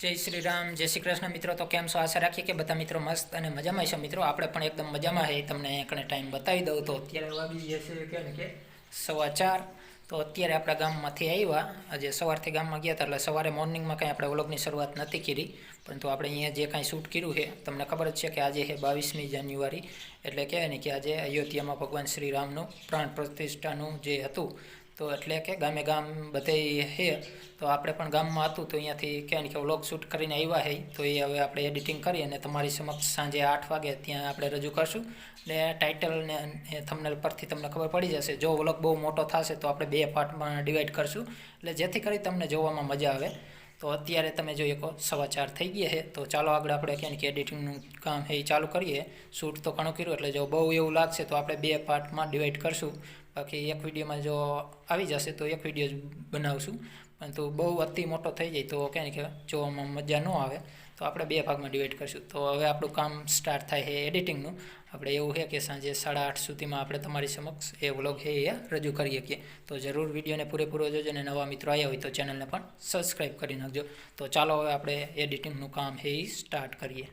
જય શ્રી રામ, જય શ્રી કૃષ્ણ મિત્રો. તો કેમ છો? આશા રાખીએ કે બધા મિત્રો મસ્ત અને મજામાં છે મિત્રો. આપણે પણ એકદમ મજામાં છે તમને એકને ટાઈમ બતાવી દઉં તો અત્યારે વાગી જશે કે ને કે? સવા ચાર. તો અત્યારે આપણા ગામમાંથી આવ્યા. આજે સવારથી ગામમાં ગયા હતા, એટલે સવારે મોર્નિંગમાં કાંઈ આપણે વ્લોગની શરૂઆત નથી કરી. પરંતુ આપણે અહીંયા જે કાંઈ શૂટ કર્યું છે, તમને ખબર જ છે કે આજે છે બાવીસમી જાન્યુઆરી. એટલે કહેવાય ને કે આજે અયોધ્યામાં ભગવાન શ્રી રામનું પ્રાણ પ્રતિષ્ઠાનું જે હતું તો એટલે કે ગામે ગામ બધે છે તો આપણે પણ ગામમાં હતું તો અહીંયાથી ક્યાં ને વ્લોગ શૂટ કરીને આવ્યા હે, તો એ હવે આપણે એડિટિંગ કરી અને તમારી સમક્ષ સાંજે આઠ વાગે ત્યાં આપણે રજૂ કરશું. ને ટાઇટલ ને થમનેલ પરથી તમને ખબર પડી જશે, જો વ્લોગ બહુ મોટો થશે તો આપણે બે પાર્ટમાં ડિવાઈડ કરશું. એટલે જેથી કરી તમને જોવામાં મજા આવે. તો અત્યારે તમે જોઈએ કહો સવા ચાર થઈ ગયા છે તો ચાલો આગળ આપણે ક્યાં કે એડિટિંગનું કામ એ ચાલુ કરીએ. શૂટ તો ઘણું કર્યું, એટલે જો બહુ એવું લાગશે તો આપણે બે પાર્ટમાં ડિવાઈડ કરશું. બાકી એક વિડીયોમાં જો આવી જશે તો એક વીડિયો જ બનાવશું. પરંતુ બહુ અતિ મોટો થઈ જાય તો ક્યાં કે જોવામાં મજા ન આવે, તો આપણે બે ભાગમાં ડિવાઈડ કરીશું. તો હવે આપણું કામ સ્ટાર્ટ થાય છે એડિટિંગનું આપણે એવું છે કે સાંજે સાડા આઠ સુધીમાં આપણે તમારી સમક્ષ એ વ્લોગ છે એ રજૂ કરી શકીએ. તો જરૂર વિડીયોને પૂરેપૂરો જોજો અને નવા મિત્રો આવ્યા હોય તો ચેનલને પણ સબસ્ક્રાઈબ કરી નાખજો. તો ચાલો હવે આપણે એડિટિંગનું કામ છે એ સ્ટાર્ટ કરીએ.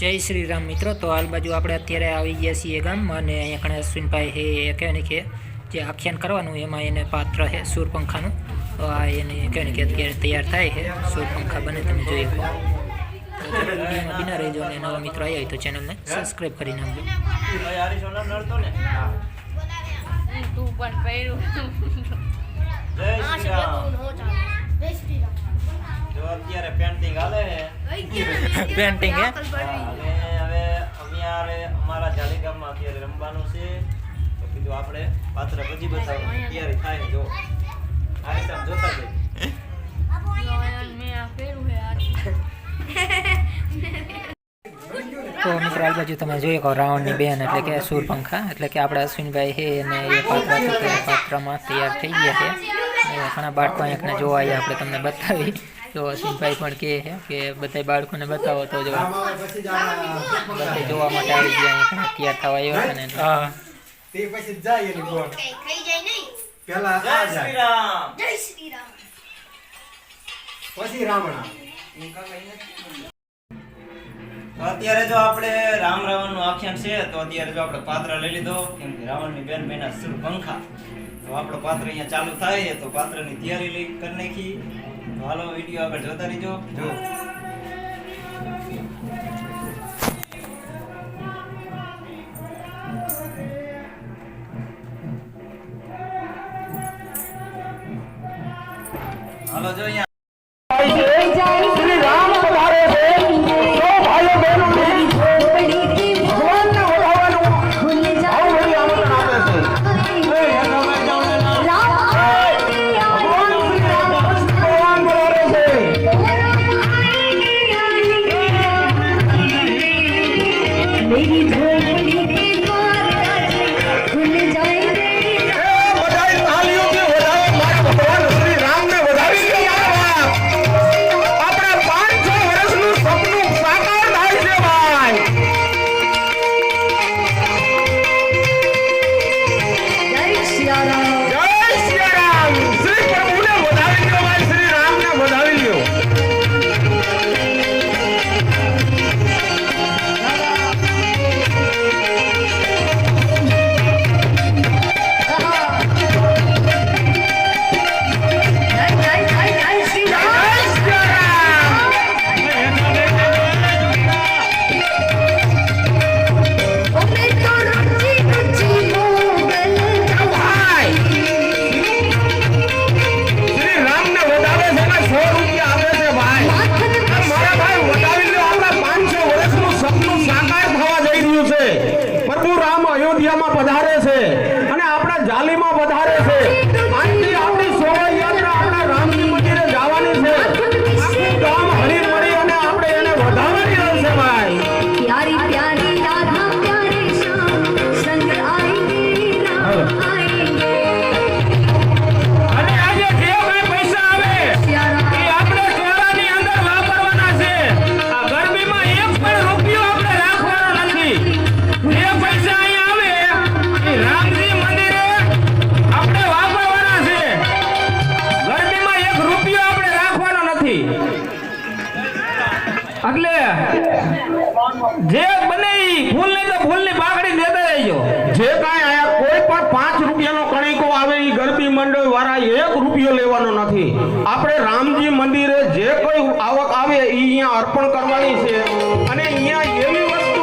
જય શ્રી રામ મિત્રો. તો હાલ બાજુ આપણે અત્યારે આવી ગયા છીએ ગામમાં અને અહીંયા કણે અશ્વિનભાઈ છે એ કહેવાય ને કે જે આખ્યાન કરવાનું એમાં એને પાત્ર છે સૂરપંખાનું. તો આ એને કહેવાય ને કે અત્યારે તૈયાર થાય છે સૂરપંખા બને તમે જોઈ શકો તો જરૂર વિડીયોમાં બિના રહેજો અને નવા મિત્રો આવ્યા હોય તો ચેનલને સબસ્ક્રાઈબ કરી નાખજો. તું પણ પહેર્યું જય શ્રી રામ. જો અત્યારે પેન્ટિંગ હાલે છે પેન્ટિંગ હે? હવે અમે અમારા જાલીગામમાં અત્યારે રમવાનું છે. તો કીધું આપણે પાત્ર પછી બતાવવાનું. તૈયારી થાય જો. આ રીતે જોતા જઈએ. તો મિત્રો આ બાજુ તમે જોઈએ કહો રાવણની બેન એટલે કે સૂરપંખા એટલે કે આપણે અશ્વિનભાઈ છે અને એ પાત્ર પાત્રમાં તૈયાર થઈ ગયા છે. ઘણા બાળકો અહીંયા જોવા આવ્યા આપણે તમને બતાવી. તો અશ્વિનભાઈ પણ કહે છે કે બધા બાળકોને બતાવો તો જો બધા જોવા માટે આવી ગયા અહીંયા તૈયાર થવા આવ્યો છે ને. તે પછી જાય એની બોટ. ખાઈ જાય નહીં? પેલા જય શ્રી રામ જય શ્રી રામ પછી રામણા તો અત્યારે જો આપણે રામ રાવણનું આખ્યાન છે તો અત્યારે જો આપણે પાત્ર લઈ લીધો કેમ કે રાવણની બેન મહિના સુર પંખા તો આપણો પાત્ર અહીંયા ચાલુ થાય તો પાત્રની તૈયારી લઈ કરી નાખી. હાલો વીડિયો આગળ જોતા રહીજો. જો. હાલો જો અહીંયા. પાંચ રૂપિયાનો કણિકો આવે એ ગરબી મંડળ વાળા એક રૂપિયો લેવાનો નથી. આપણે રામજી મંદિરે જે કોઈ આવક આવે એ અહીંયા અર્પણ કરવાની છે. અને અહીંયા એવી વસ્તુ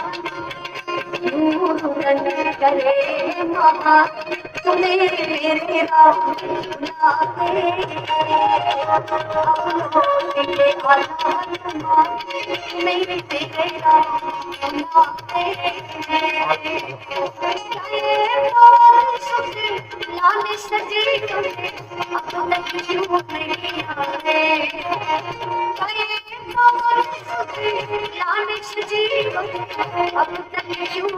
Thank you. पूरण करे महा मेरे राम मेरे राम मेरे राम सजे अपना क्यों नहीं आए लाल सजे अपना क्यों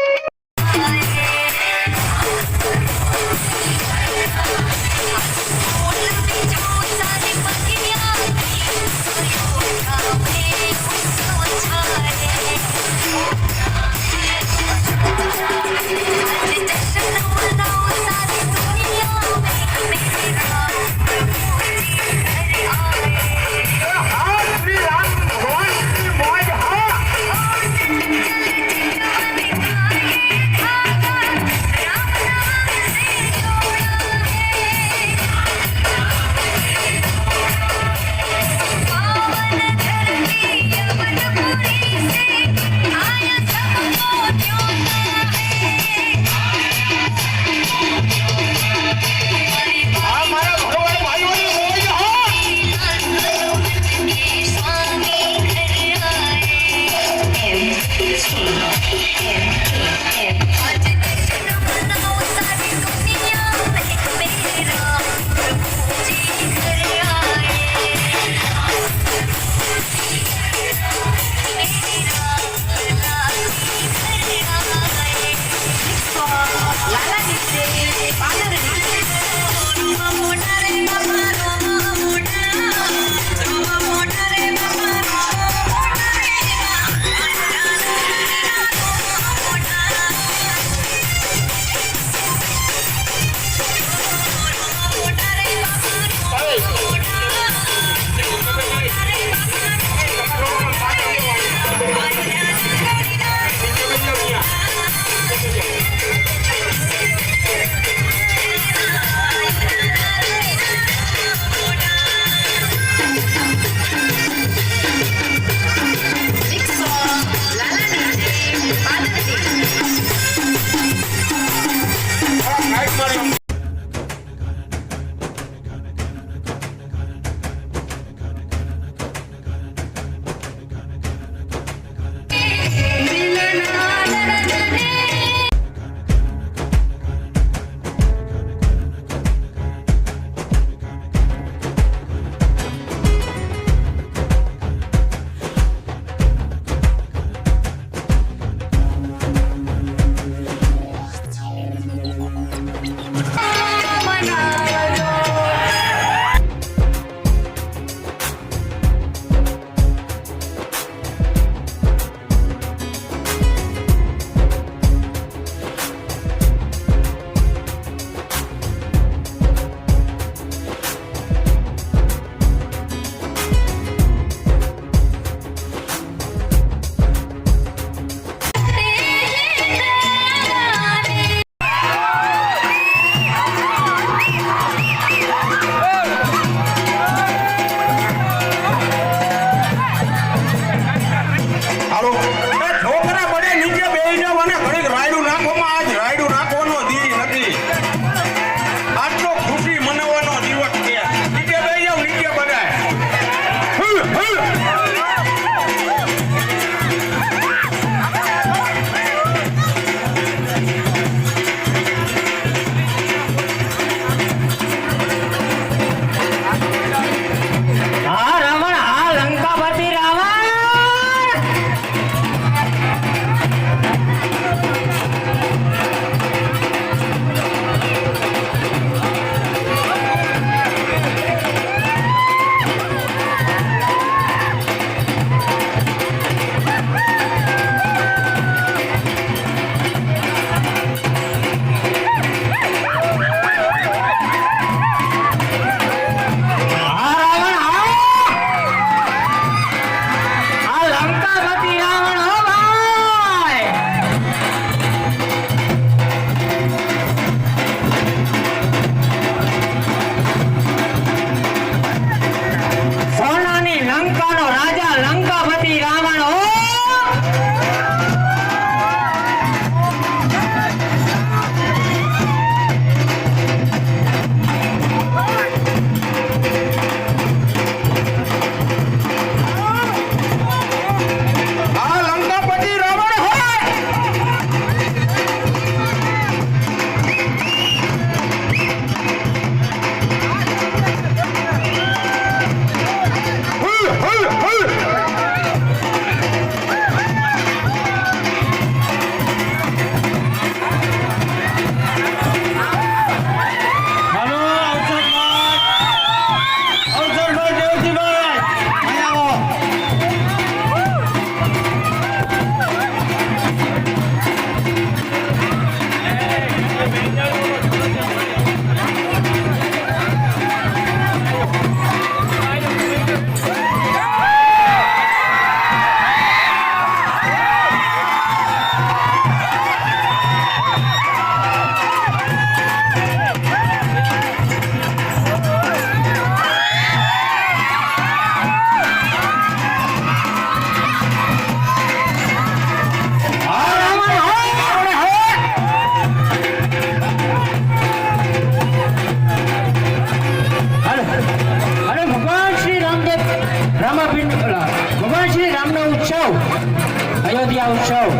ઉત્સવ.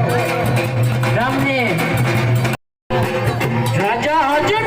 રામજી રાજા હજુ